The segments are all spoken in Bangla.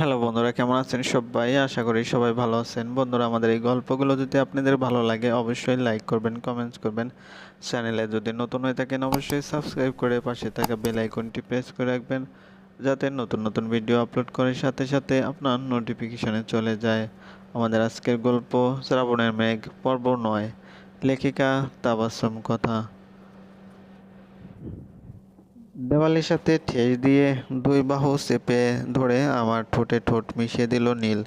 হ্যালো বন্ধুরা, কেমন আছেন সবাই? আশা করি সবাই ভালো আছেন। বন্ধুরা, আমাদের এই গল্পগুলো যদি আপনাদের ভালো লাগে, অবশ্যই লাইক করবেন কমেন্টস করবেন। চ্যানেলে যদি নতুন হয়ে থাকেন, অবশ্যই সাবস্ক্রাইব করে পাশে থাকা বেল আইকনটি প্রেস করে রাখবেন, যাতে নতুন নতুন ভিডিও আপলোড করার সাথে সাথে আপনার নোটিফিকেশনে চলে যায়। আমাদের আজকের গল্প, শ্রাবণের মেঘ, পর্ব নয়। লেখিকা তাবাসম কথা। দেওয়ালের সাথে ঠেস দিয়ে দুই বাহু চেপে ধরে আমার ঠোঁটে ঠোঁট মিশিয়ে দিল নীল।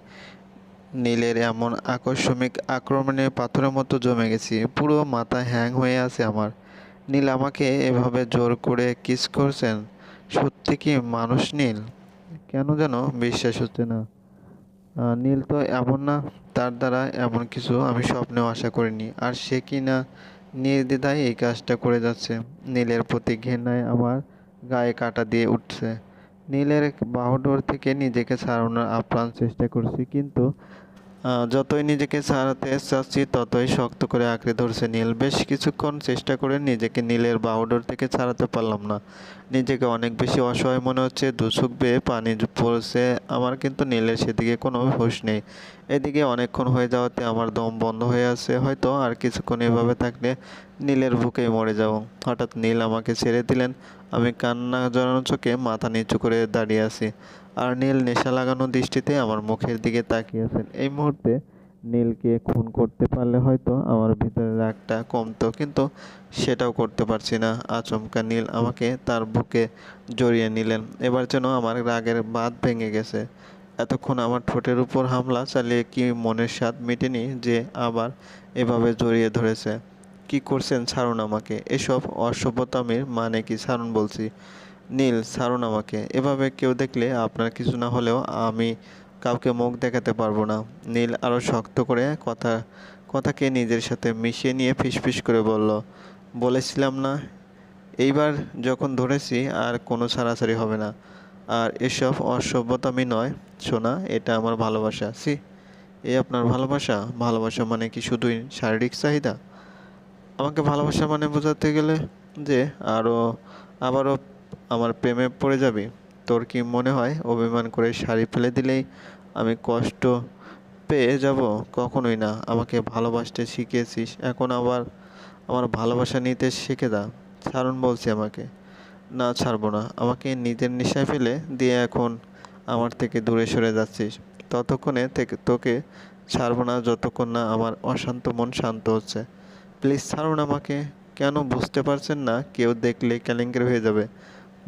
নীলের এমন আকস্মিক আক্রমণে পাথরের মতো জমে গেছি, পুরো মাথা হ্যাং হয়ে আছে আমার। নীল আমাকে এভাবে জোর করে কিস করছেন? সত্যি কি মানুষ নীল? কেন যেন বিশ্বাস হচ্ছে না। নীল তো এমন না, তার দ্বারা এমন কিছু আমি স্বপ্নেও আশা করিনি। আর সে কি না নির্দ্বিধায় এই কাজটা করে যাচ্ছে? নীলের প্রতি ঘৃণায় আমার গায়ে কাটা দিয়ে উঠছে। নীলের বাহুডোর থেকে নিজেকে ছাড়ানোর আপ্রাণ চেষ্টা করছি কিন্তু যতই নিজেকে ছাড়াতে চাচ্ছি, ততই শক্ত করে আঁকড়ে ধরছে নীল। বেশ কিছুক্ষণ চেষ্টা করে নিজেকে নীলের বাউডোর থেকে ছাড়াতে পারলাম না। নিজেকে অনেক বেশি অসহায় মনে হচ্ছে দুচুক বেয়ে পানি পড়ছে। আমার কিন্তু নীলের সেদিকে কোনো হুঁশ নেই। এদিকে অনেকক্ষণ হয়ে যাওয়াতে আমার দম বন্ধ হয়ে আছে। হয়তো আর কিছুক্ষণ এভাবে থাকলে নীলের বুকেই মরে যাব। হঠাৎ নীল আমাকে ছেড়ে দিলেন। আমি কান্না জড়ানো চোখে মাথা নিচু করে দাঁড়িয়ে আছি। আর নীল নেশা লাগানো দৃষ্টিতে আমার মুখের দিকে তাকিয়ে আছেন। এই মুহূর্তে নীলকে খুন করতে পারলে হয়তো আমার ভিতরে রাগটা কমতো, কিন্তু সেটাও করতে পারছি না। আচমকা নীল আমাকে তার বুকে জড়িয়ে নিলেন। এবার যেন আমার রাগের বাঁধ ভেঙে গেছে। এতক্ষণ আমার ঠোঁটের উপর হামলা চালিয়ে কি মনের স্বাদ মেটেনি যে আবার এভাবে জড়িয়ে ধরেছে। কি করছেন ছাড়ুন আমাকে, এসব অসভ্যতামির মানে কি? ছাড়ুন বলছি। নীল, ছাড়ুন আমাকে। এভাবে কেউ দেখলে আপনার কিছু না হলেও আমি কাউকে মুখ দেখাতে পারব না। নীল আরও শক্ত করে কথা, কথাকে নিজের সাথে মিশিয়ে নিয়ে ফিসফিস করে বলল, বলেছিলাম না। এইবার যখন ধরেছি, আর কোনো ছাড়াছাড়ি হবে না। আর এসব অসভ্যতামি নয়। শোনা এটা আমার ভালোবাসা। সি এ আপনার ভালোবাসা? ভালোবাসা মানে কি শুধুই শারীরিক চাহিদা? আমাকে ভালোবাসা মানে বোঝাতে গেলে যে আরও আবারও আমার প্রেমে পড়ে যাবি? তোর কি মনে হয় অভিমান করে শাড়ি ফেলে দিলেই আমি কষ্ট পেয়ে যাব? কখনোই না। আমাকে ভালোবাসতে শিখিয়েছিস। এখন আবার আমার ভালোবাসা নিতে শিখে দা। ছাড়ুন বলছি আমাকে। না, ছাড়বো না। আমাকে নিজের নেশায় ফেলে দিয়ে এখন আমার থেকে দূরে সরে যাচ্ছিস। ততক্ষণে থেকে তোকে ছাড়বো না। যতক্ষণ না আমার অশান্ত মন শান্ত হচ্ছে। প্লিজ ছাড়ুন আমাকে। কেন বুঝতে পারছেন না? কেউ দেখলে কেলেঙ্কারি হয়ে যাবে।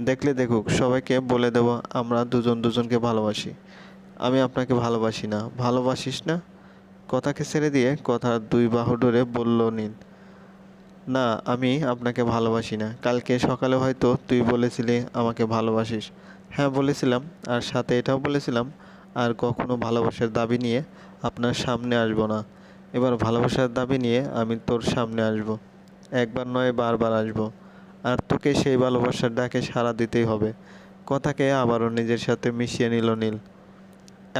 দেখলে দেখুক, সবাইকে বলে দেব আমরা দুজন দুজনকে ভালোবাসি। আমি আপনাকে ভালোবাসি না। ভালোবাসিস না? কথাকে ছেড়ে দিয়ে কথার দুই বাহু ধরে বলল নীল। না, আমি আপনাকে ভালোবাসি না। কালকে সকালে হয়তো তুই বলেছিলি আমাকে ভালোবাসিস। হ্যাঁ বলেছিলাম। আর সাথে এটাও বলেছিলাম, আর কখনো ভালোবাসার দাবি নিয়ে আপনার সামনে আসব না। এবার ভালোবাসার দাবি নিয়ে আমি তোর সামনে আসব। একবার নয়, বারবার আসব। আর তোকে সেই ভালোবাসার ডাকে সাড়া দিতেই হবে। কথাকে আবারও নিজের সাথে মিশিয়ে নিল নীল।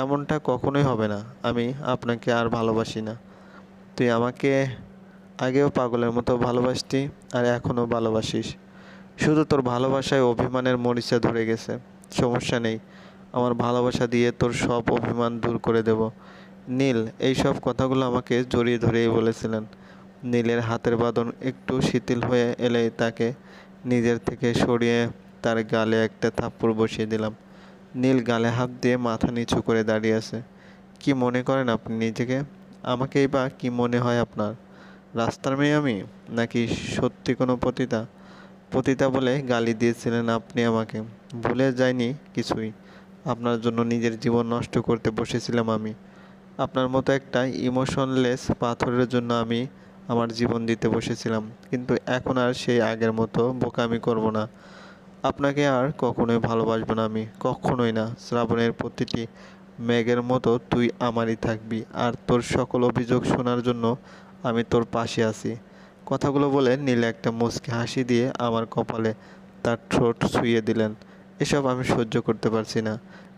এমনটা কখনোই হবে না, আমি আপনাকে আর ভালোবাসি না। তুই আমাকে আগেও পাগলের মতো ভালোবাসতি আর এখনও ভালোবাসিস। শুধু তোর ভালোবাসায় অভিমানের মরিচা ধরে গেছে। সমস্যা নেই, আমার ভালোবাসা দিয়ে তোর সব অভিমান দূর করে দেব। নীল এই সব কথাগুলো আমাকে জড়িয়ে ধরেই বলেছিলেন। নীলের হাতের বাঁধন একটু শিথিল হয়ে এলেই তাকে নিজের থেকে সরিয়ে তার গালে একটা থাপ্পড় বসিয়ে দিলাম। নীল গালে হাত দিয়ে মাথা নিচু করে দাঁড়িয়ে আছে। কি মনে করেন আপনি নিজেকে? আমাকেই বা কি মনে হয় আপনার? রাস্তার মেয়ে আমি? নাকি সত্যি কোনো পতিতা? পতিতা বলে গালি দিয়েছিলেন আপনি আমাকে। ভুলে যায়নি কিছুই। আপনার জন্য নিজের জীবন নষ্ট করতে বসেছিলাম আমি। আপনার মতো একটা ইমোশনলেস পাথরের জন্য আমি আমার জীবন দিতে বসেছিলাম, কিন্তু এখন আর সেই আগের মতো বোকামি করব না। আপনাকে আর কখনোই ভালোবাসবো না আমি, কখনোই না। শ্রাবণের প্রতিটি মেঘের মতো তুই আমারই থাকবি, আর তোর সকল অভিযোগ শোনার জন্য আমি তোর পাশে আছি। কথাগুলো বলে নীল একটা মুচকি হাসি দিয়ে আমার কপালে তার ঠোঁট ছুঁয়ে দিলেন। এসব আমি সহ্য করতে পারছি না।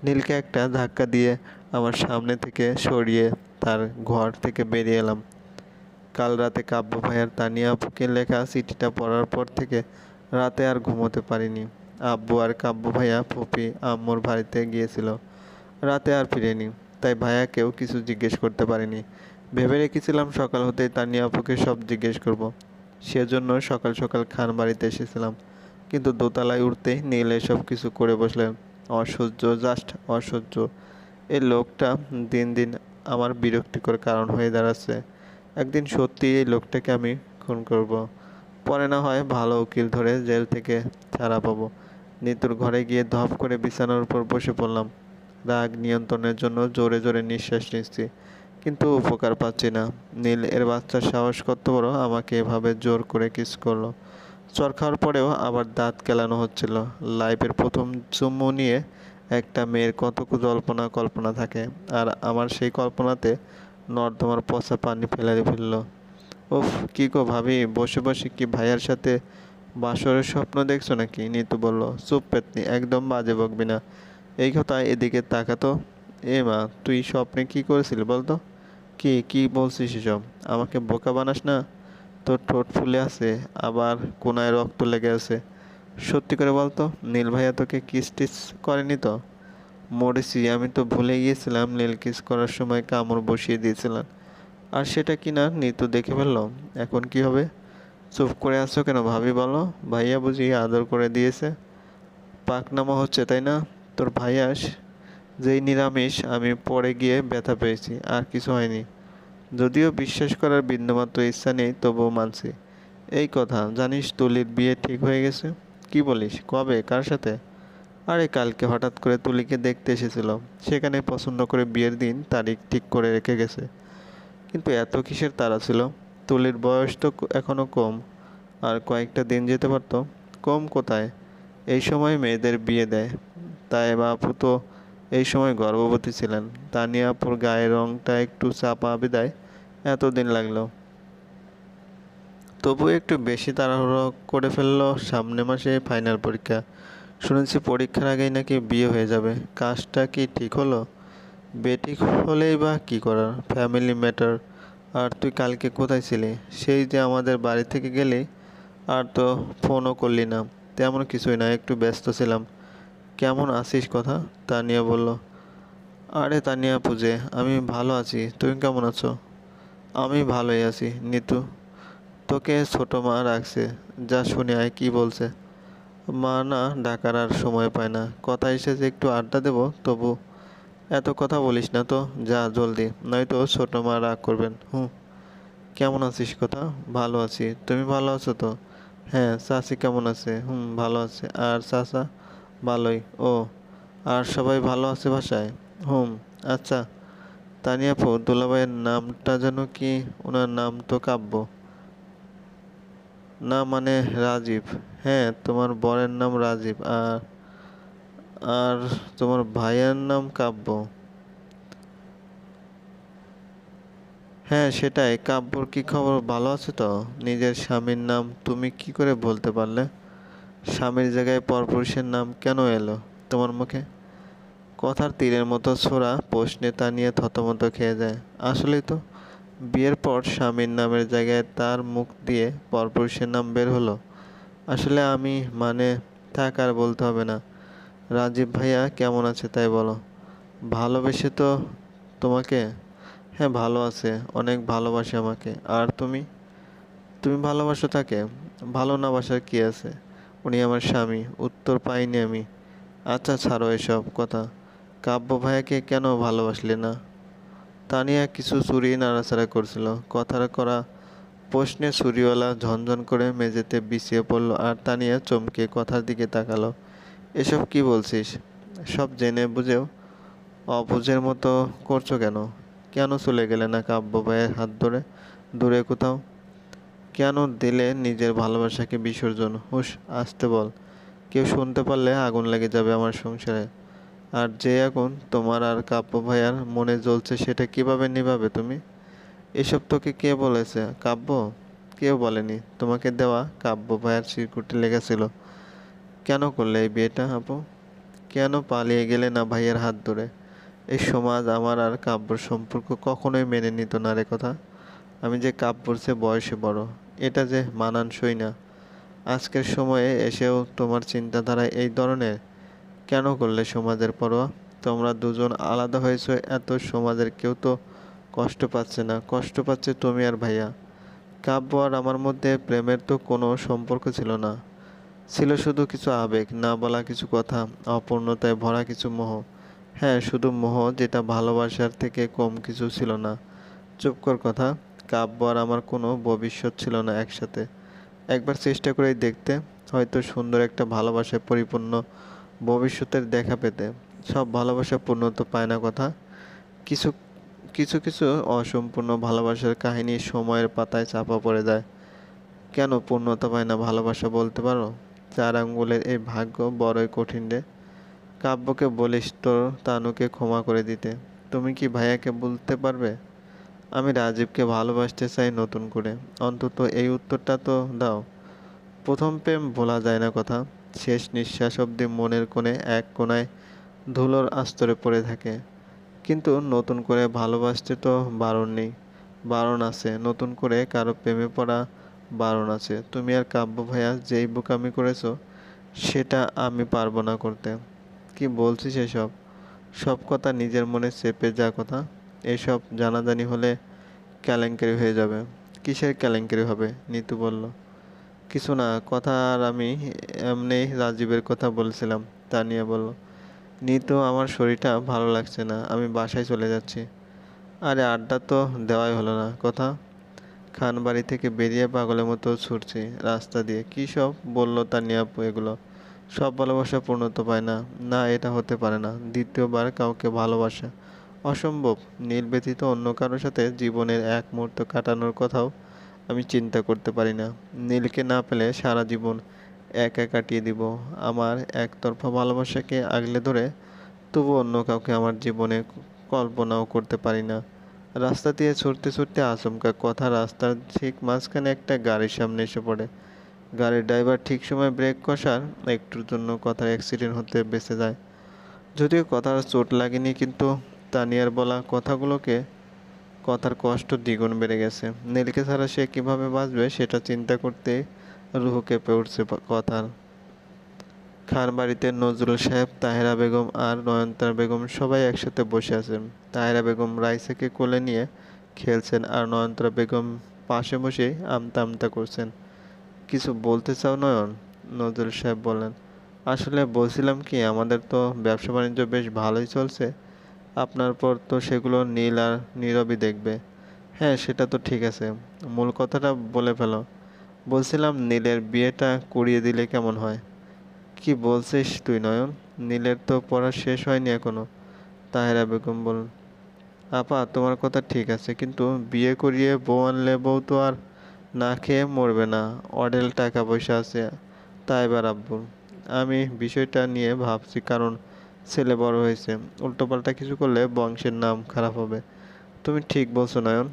নীলকে একটা ধাক্কা দিয়ে আমার সামনে থেকে সরিয়ে তার ঘর থেকে বেরিয়ে এলাম। কাল রাতে কাব্য ভাইয়ার তানিয়া আপুকে লেখা চিঠিটা পড়ার পর থেকে রাতে আর ঘুমোতে পারিনি। আব্বু আর কাব্য ভাইয়া ফুপি, আম্মুর বাড়িতে গিয়েছিল। রাতে আর ফিরেনি, তাই ভাইয়াকেও কিছু জিজ্ঞেস করতে পারিনি। ভেবে রেখেছিলাম সকাল হতেই তানিয়া আপুকে সব জিজ্ঞেস করব। সেজন্য সকাল সকাল খান বাড়িতে এসেছিলাম। কিন্তু দোতলায় উঠতেই নীল এসব কিছু করে বসলেন। অসহ্য, জাস্ট অসহ্য। এই লোকটা দিন দিন আমার বিরক্তিকর কারণ হয়ে দাঁড়াচ্ছে। একদিন সত্যি এই লোকটাকে আমি খুন করব। পরে না হয় ভালো উকিল ধরে জেল থেকে ছাড়া পাবো। নিতুর ঘরে গিয়ে ধপ করে বিছানার উপর বসে পড়লাম। রাগ নিয়ন্ত্রণের জন্য জোরে জোরে নিঃশ্বাস নিচ্ছি, কিন্তু উপকার পাচ্ছি না। নীল এর বাচ্চার সাহস কত বড়, আমাকে এভাবে জোর করে কিস করল। চর খাওয়ার পরেও আবার দাঁত কেলানো হচ্ছিল। লাইফের প্রথম চুম্বু নিয়ে একটা মেয়ের কত জল্পনা কল্পনা থাকে, আর আমার সেই কল্পনাতে নর্দমার পচা পানি ফেলে ফেলল। উফ, কি গো ভাবি, বসে বসে কি ভাইয়ার সাথে বাসরের স্বপ্ন দেখছ নাকি? নিতু বলল, চুপ পেতনি, একদম বাজে বকবি না। এই কথা এদিকে তাকাতো। এ মা, তুই স্বপ্নে কি করেছিলি বলতো? কি কি বলছিস এসব? আমাকে বোকা বানাস না? তোর ঠোঁট ফুলে আছে, আবার কোনায় রক্ত লেগে আছে। সত্যি করে বলতো, নীল ভাইয়া তোকে কিস টিস করেনি তো? মরেছি, আমি তো ভুলে গিয়েছিলাম নীল কিস করার সময় কামড় বসিয়ে দিয়েছিলাম। আর সেটা কি না নিতু দেখে ফেলল এখন কি হবে? চুপ করে আছো কেন ভাবি বলো। ভাইয়া বুঝি আদর করে দিয়েছে। পাকনামা হচ্ছে, তাই না? তোর ভাইয়াস যেই নিরামিষ, আমি পরে গিয়ে ব্যথা পেয়েছি, আর কিছু হয়নি। যদিও বিশ্বাস করার বিন্দুমাত্র ইচ্ছা নেই, তবুও মানছি। এই কথা, জানিস তুলির বিয়ে ঠিক হয়ে গেছে? কি বলিস? কবে? কার সাথে? আরে কালকে হঠাৎ করে তুলিকে দেখতে এসেছিল সেখানে পছন্দ করে বিয়ের দিন তারিখ ঠিক করে রেখে গেছে। কিন্তু এত কিসের তারা ছিল? তুলির বয়স তো এখনও কম। আর কয়েকটা দিন যেতে পারতো? কম কোথায়? এই সময় মেয়েদের বিয়ে দেয়। তাই বা আপু তো এই সময় গর্ভবতী ছিলেন। তানিয়া আপুর গায়ের রংটা একটু চাপা বিদায় এতদিন লাগল। তবু একটু বেশি তাড়াহুড়ো করে ফেলল সামনে মাসে ফাইনাল পরীক্ষা। শুনেছি পরীক্ষার আগেই নাকি বিয়ে হয়ে যাবে। কাজটা কি ঠিক হলো? বেঠিক হলেই বা কী করার? Family matter. আর তুই কালকে কোথায় ছিলি? সেই যে আমাদের বাড়ি থেকে গেলি, আর তো ফোনও করলি না। তেমন কিছুই না, একটু ব্যস্ত ছিলাম। কেমন আছিস কথা? তানিয়া বলল। আরে তানিয়া পুজে, আমি ভালো আছি। তুমি কেমন আছো? আমি ভালোই আছি, নিতু। তোকে ছোটো মা রাখছে। যা শুনে আয়, কি বলছে। মা না ডাকার আর সময় পায় না। কথা এসেছে একটু আড্ডা দেবো, তবু এত কথা বলিস না তো, যা জলদি। নয়তো ছোট মা রাগ করবেন। হুম কেমন আছিস কথা? ভালো আছি। তুমি ভালো আছো তো? হ্যাঁ চাচি কেমন আছে? হুম, ভালো আছে। আর চাচা? ভালোই। ও, আর সবাই ভালো আছে বাসায়? হুম আচ্ছা। তানিয়াপু দুলাভাইয়ের নামটা যেন কি? ওনার নাম তো কাব্য। না মানে রাজীব। হ্যাঁ তোমার বরের নাম রাজীব আর আর তোমার ভাইয়ের নাম কাব্য। হ্যাঁ সেটাই। কাব্যর কি খবর? ভালো আছে তো? নিজের স্বামীর নাম তুমি কি করে বলতে পারলে? স্বামীর জায়গায় পরপুরুষের নাম কেন এলো তোমার মুখে? কথার তীরের মতো ছোড়া প্রশ্নে তা নিয়ে থতমত খেয়ে যায়। আসলেই তো, বিয়ের পর স্বামীর নামের জায়গায় তার মুখ দিয়ে পরপুরুষের নাম বের হলো। আসলে আমি মানে থাক আর বলতে হবে না। রাজীব ভাইয়া, কেমন আছে তাই বলো? ভালোবেসে তো তোমাকে? হ্যাঁ ভালো আছে। অনেক ভালোবাসে আমাকে। আর তুমি? তুমি ভালোবাসো তাকে? ভালো না বাসার কী আছে? উনি আমার স্বামী। উত্তর পাইনি আমি। আচ্ছা ছাড়ো এসব কথা। কাব্য ভাইয়াকে কেন ভালোবাসলে না? তানিয়া কিছু চুরি নাড়াচাড়া করছিল। কথার করা প্রশ্নে চুরিওয়ালা ঝনঝন করে মেঝেতে বিছিয়ে পড়ল আর তানিয়া চমকে কথার দিকে তাকালো। এসব কি বলছিস? সব জেনে বুঝেও অবুঝের মতো করছ কেন? কেন চলে গেলে না কাব্য ভাইয়ের হাত ধরে? দূরে কোথাও? কেন দিলে নিজের ভালোবাসাকে বিসর্জন? হুশ, আসতে বল। কেউ শুনতে পারলে আগুন লেগে যাবে আমার সংসারে। আর যে এখন তোমার আর কাব্য ভাইয়ার মনে জ্বলছে সেটা কীভাবে নিভাবে তুমি? এসব তোকে কে বলেছে? কাব্য? কেউ বলেনি। তোমাকে দেওয়া কাব্য ভাইয়ার চিরকুটি লেগেছিল। কেন করলে এই বিয়েটা, আপু? কেন পালিয়ে গেলে না ভাইয়ের হাত ধরে? এই সমাজ আমার আর কাব্যর সম্পর্ক কখনোই মেনে নিত না রে কথা। আমি যে কাব্যর সে বয়সে বড়, এটা যে মানানসই না। আজকের সময়ে এসেও তোমার চিন্তাধারা এই ধরনের? কেন করলে সমাজের পরোয়া? তোমরা দুজন আলাদা হয়েছো, এত সমাজের কেউ তো কষ্ট পাচ্ছে না, কষ্ট পাচ্ছে তুমি আর ভাইয়া। কাব্য আর আমার মধ্যে প্রেমের তো কোনো সম্পর্ক ছিল না। ছিল শুধু কিছু আবেগ, না বলা কিছু কথা, অপূর্ণতায় ভরা কিছু মোহ। হ্যাঁ শুধু মোহ যেটা ভালোবাসার থেকে কম কিছু ছিল না। চুপ কর কথা, কাব্য আর আমার কোনো ভবিষ্যৎ ছিল না একসাথে। একবার চেষ্টা করেই দেখতে, হয়তো সুন্দর একটা ভালোবাসায় পরিপূর্ণ ভবিষ্যতের দেখা পেতে। সব ভালোবাসা পূর্ণতা পায় না কথা। কিছু কিছু কিছু অসম্পূর্ণ ভালোবাসার কাহিনী সময়ের পাতায় চাপা পড়ে যায়। কেন পূর্ণতা পায় না ভালোবাসা বলতে পারো? চার আঙ্গুলের এই ভাগ্য বড়ই কঠিন রে। কাব্যকে বলিস তোর তানুকে ক্ষমা করে দিতে। তুমি কি ভাইয়াকে বলতে পারবে? আমি রাজীবকে ভালোবাসতে চাই নতুন করে। অন্তত এই উত্তরটা তো দাও। প্রথম প্রেম ভোলা যায় না কথা। শেষ নিঃশ্বাস অবধি মনের কোণে এক কোণায় ধুলোর আস্তরে পড়ে থাকে। কিন্তু নতুন করে ভালোবাসতে তো বারণ নেই। বারণ আছে, নতুন করে কারও প্রেমে পড়া বারণ আছে। তুমি আর কাব্য ভাইয়া যেই বোকামি করেছ, সেটা আমি পারব না করতে। কি বলছিস এসব? সব কথা নিজের মনে চেপে যা কথা। এসব জানাজানি হলে কেলেঙ্কারি হয়ে যাবে। কিসের কেলেঙ্কারি হবে? নিতু বলল। কিছু না, কথা আর আমি এমনি রাজীবের কথা বলছিলাম, তানিয়া বলল। নিতু, আমার শরীরটা ভালো লাগছে না, আমি বাসায় চলে যাচ্ছি। আরে, আড্ডা তো দেওয়াই হলো না, কথা? খান বাড়ি থেকে বেরিয়ে পাগলের মতো ছুটছি রাস্তা দিয়ে। কী সব বলল তানিয়া আপু এগুলো? সব ভালোবাসা পূর্ণতা পায় না। না, এটা হতে পারে না। দ্বিতীয়বার কাউকে ভালোবাসা। অসম্ভব। নীল ব্যতীত অন্য কারোর সাথে জীবনের এক মুহূর্ত কাটানোর কথাও আমি চিন্তা করতে পারি না। নীলকে না পেলে সারা জীবন একা কাটিয়ে দিব। আমার একতরফা ভালোবাসাকে আগলে ধরে তবু অন্য কাউকে আমার জীবনে কল্পনাও করতে পারি না। রাস্তা দিয়ে ছুটতে ছুটতে আচমকা কথা রাস্তার ঠিক মাঝখানে একটা গাড়ির সামনে এসে পড়ে। গাড়ির ড্রাইভার ঠিক সময় ব্রেক কষার একটুর জন্য কথার অ্যাক্সিডেন্ট হতে বেঁচে যায়। যদিও কথার চোট লাগেনি কিন্তু তানিয়ার বলা কথাগুলোকে কথার কষ্ট দ্বিগুণ বেড়ে গেছে। নীলকে ছাড়া সে কীভাবে বাঁচবে সেটা চিন্তা করতে রুহ কেঁপে উঠছে কথার। খান বাড়িতে নজরুল সাহেব, তাহেরা বেগম আর নয়নতারা বেগম সবাই একসাথে বসে আছেন। তাহেরা বেগম রাইসাকে কোলে নিয়ে খেলছেন আর নয়নতারা বেগম পাশে বসে আমতা আমতা করছেন। কিছু বলতে চাও নয়ন? নজরুল সাহেব বলেন, আসলে বলছিলাম কি, আমাদের তো ব্যবসা বাণিজ্য বেশ ভালোই চলছে। আপনার পর তো সেগুলো নীল আর নীরবই দেখবে। হ্যাঁ সেটা তো ঠিক আছে। মূল কথাটা বলে ফেলো। বলছিলাম, নীলের বিয়েটা করিয়ে দিলে কেমন হয়? কি বলছিস তুই, নয়ন? নীলের তো পড়া শেষ হয়নি এখনও। তাহেরা বেগম বল আপা, তোমার কথা ঠিক আছে, কিন্তু বিয়ে করিয়ে বউ আনলে বউ তো আর না খেয়ে মরবে না। অডেল টাকা পয়সা আছে। তাই এবার আব্বু, আমি বিষয়টা নিয়ে ভাবছি, কারণ ছেলে বড় হয়েছে। উল্টোপাল্টা কিছু করলে বংশের নাম খারাপ হবে। তুমি ঠিক বলছো, নয়ন।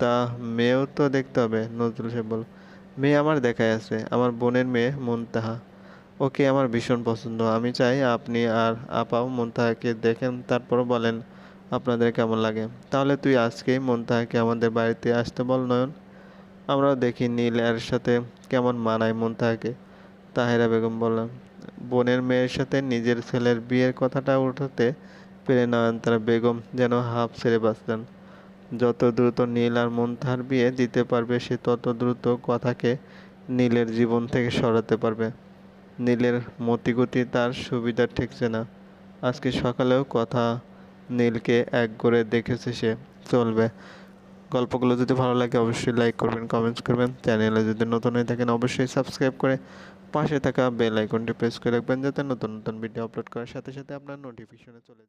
তা মেয়েও তো দেখতে হবে, নজরুল সাহেব বল মেয়ে আমার দেখাই আছে, আমার বোনের মেয়ে মুনতাহা। ওকে আমার ভীষণ পছন্দ। আমি চাই আপনি আর আপাও মুনতাহাকে দেখেন তারপর বলেন, আপনাদের কেমন লাগে? তাহলে তুই আজকেই মুনতাহাকে আমাদের বাড়িতে আসতে বল, নয়ন। আমরাও দেখি নীল এর সাথে কেমন মানায় মুনতাহাকে, তাহেরা বেগম বললেন। বোনের মেয়ের সাথে নিজের ছেলের বিয়ের কথাটা উঠাতে পেরে নয়নতারা বেগম যেন হাফ ছেড়ে বাঁচলেন। যত দ্রুত নীল আর মুনতাহার বিয়ে দিতে পারবে, সে তত দ্রুত কথাকে নীলের জীবন থেকে সরাতে পারবে। নীলের মতিগতি তার সুবিধা ঠেকছে না। আজকে সকালেও কথা নীলকে এক করে দেখেছে সে। চলবে। গল্পগুলো যদি ভালো লাগে অবশ্যই লাইক করবেন কমেন্টস করবেন। চ্যানেলে যদি নতুন হয়ে থাকেন অবশ্যই সাবস্ক্রাইব করে পাশে থাকা বেল আইকনটি প্রেস করে রাখবেন, যাতে নতুন নতুন ভিডিও আপলোড করার সাথে সাথে আপনার নোটিফিকেশনে চলে যায়।